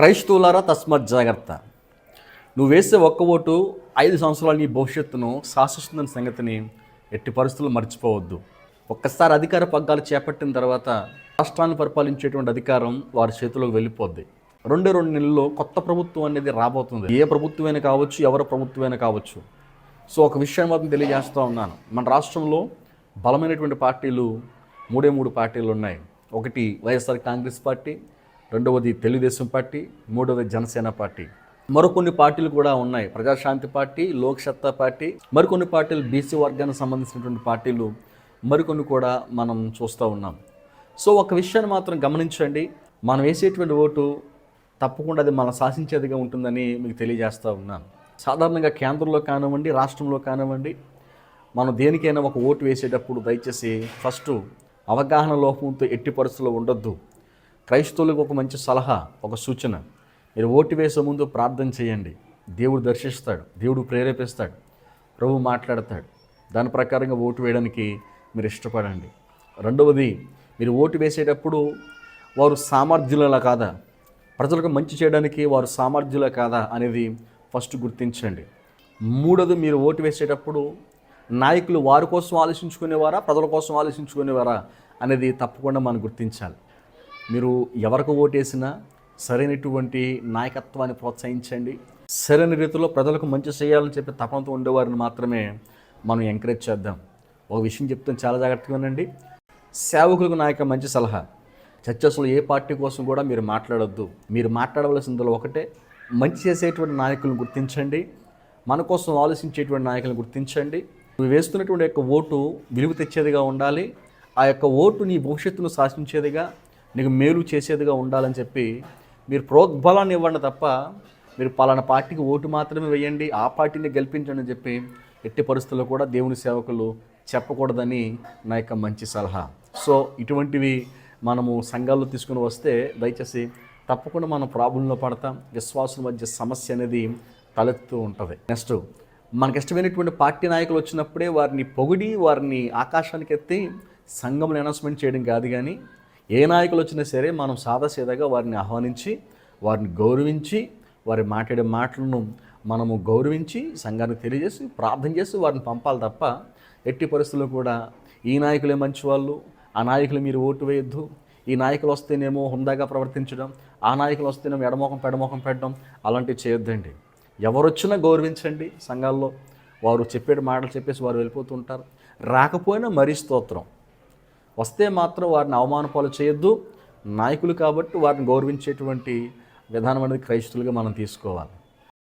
క్రైస్తవులారా తస్మత్ జాగ్రత్త. నువ్వు వేసే ఒక్క ఓటు ఐదు సంవత్సరాల నీ భవిష్యత్తును శాసిస్తుందన్న సంగతిని ఎట్టి పరిస్థితులు మర్చిపోవద్దు. ఒక్కసారి అధికార పగ్గాలు చేపట్టిన తర్వాత రాష్ట్రాన్ని పరిపాలించేటువంటి అధికారం వారి చేతిలోకి వెళ్ళిపోద్ది. రెండే రెండు నెలల్లో కొత్త ప్రభుత్వం అనేది రాబోతుంది. ఏ ప్రభుత్వమైనా కావచ్చు ఎవరి ప్రభుత్వమైనా కావచ్చు. సో ఒక విషయాన్ని మాత్రం తెలియజేస్తూ ఉన్నాను. మన రాష్ట్రంలో బలమైనటువంటి పార్టీలు మూడే మూడు పార్టీలు ఉన్నాయి. ఒకటి వైఎస్ఆర్ కాంగ్రెస్ పార్టీ రెండవది తెలుగుదేశం పార్టీ మూడవది జనసేన పార్టీ. మరికొన్ని పార్టీలు కూడా ఉన్నాయి. ప్రజాశాంతి పార్టీ లోక్ సత్తా పార్టీ మరికొన్ని పార్టీలు బీసీ వర్గానికి సంబంధించినటువంటి పార్టీలు మరికొన్ని కూడా మనం చూస్తూ ఉన్నాం. సో ఒక విషయాన్ని మాత్రం గమనించండి. మనం వేసేటువంటి ఓటు తప్పకుండా అది మనం శాసించేదిగా ఉంటుందని మీకు తెలియజేస్తూ ఉన్నాను. సాధారణంగా కేంద్రంలో కానివ్వండి రాష్ట్రంలో కానివ్వండి మనం దేనికైనా ఒక ఓటు వేసేటప్పుడు దయచేసి ఫస్ట్ అవగాహన లోపంతో ఎట్టి పరిస్థితుల్లో ఉండొద్దు. క్రైస్తవులకు ఒక మంచి సలహా ఒక సూచన. మీరు ఓటు వేసే ముందు ప్రార్థన చేయండి. దేవుడు దర్శిస్తాడు దేవుడు ప్రేరేపిస్తాడు ప్రభు మాట్లాడతాడు. దాని ప్రకారంగా ఓటు వేయడానికి మీరు ఇష్టపడండి. రెండవది మీరు ఓటు వేసేటప్పుడు వారు సామర్థ్యులలా కాదా? ప్రజలకు మంచి చేయడానికి వారు సామర్థ్యుల కాదా అనేది ఫస్ట్ గుర్తించండి. మూడోది మీరు ఓటు వేసేటప్పుడు నాయకులు వారి కోసం ఆలోచించుకునేవారా ప్రజల కోసం ఆలోచించుకునేవారా అనేది తప్పకుండా మనం గుర్తించాలి. మీరు ఎవరికి ఓటేసినా సరైనటువంటి నాయకత్వాన్ని ప్రోత్సహించండి. సరైన రీతిలో ప్రజలకు మంచి చేయాలని చెప్పి తపనతో ఉండేవారిని మాత్రమే మనం ఎంకరేజ్ చేద్దాం. ఒక విషయం చెప్తాను చాలా జాగ్రత్తగా ఉండండి. సేవకులకు నా యొక్క మంచి సలహా. చర్చస్లో ఏ పార్టీ కోసం కూడా మీరు మాట్లాడొద్దు. మీరు మాట్లాడవలసిందిలో ఒకటే. మంచి చేసేటువంటి నాయకులను గుర్తించండి. మన కోసం ఆలోచించేటువంటి నాయకులను గుర్తించండి. నువ్వు వేస్తున్నటువంటి యొక్క ఓటు విలువ తెచ్చేదిగా ఉండాలి. ఆ యొక్క ఓటు నీ భవిష్యత్తును శాసించేదిగా నీకు మేలు చేసేదిగా ఉండాలని చెప్పి మీరు ప్రోద్బలాన్ని ఇవ్వండి తప్ప మీరు పలానా పార్టీకి ఓటు మాత్రమే వేయండి ఆ పార్టీని గెలిపించండి అని చెప్పి ఎట్టి పరిస్థితుల్లో కూడా దేవుని సేవకులు చెప్పకూడదని నా యొక్క మంచి సలహా. సో ఇటువంటివి మనము సంఘాల్లో తీసుకుని వస్తే దయచేసి తప్పకుండా మనం ప్రాబ్లంలో పడతాం విశ్వాసుల మధ్య సమస్య అనేది తలెత్తుతూ ఉంటుంది. నెక్స్ట్ మనకి ఇష్టమైనటువంటి పార్టీ నాయకులు వచ్చినప్పుడే వారిని పొగిడి వారిని ఆకాశానికి ఎత్తి సంఘంలో అనౌన్స్మెంట్ చేయడం కాదు కానీ ఏ నాయకులు వచ్చినా సరే మనం సాదాసీదాగా వారిని ఆహ్వానించి వారిని గౌరవించి వారి మాట్లాడే మాటలను మనము గౌరవించి సంఘానికి తెలియజేసి ప్రార్థన చేసి వారిని పంపాలి తప్ప ఎట్టి పరిస్థితుల్లో కూడా ఈ నాయకులే మంచి వాళ్ళు ఆ నాయకులు మీరు ఓటు వేయొద్దు. ఈ నాయకులు వస్తేనేమో హుందాగా ప్రవర్తించడం ఆ నాయకులు వస్తేనేమో ఎడమోకం పెడమోకం పెట్టడం అలాంటివి చేయొద్దండి. ఎవరొచ్చినా గౌరవించండి సంఘాల్లో. వారు చెప్పే మాటలు చెప్పేసి వారు వెళ్ళిపోతుంటారు రాకపోయినా మరీ స్తోత్రం. వస్తే మాత్రం వారిని అవమానపాలు చేయొద్దు. నాయకులు కాబట్టి వారిని గౌరవించేటువంటి విధానం అనేది క్రైస్తులుగా మనం తీసుకోవాలి.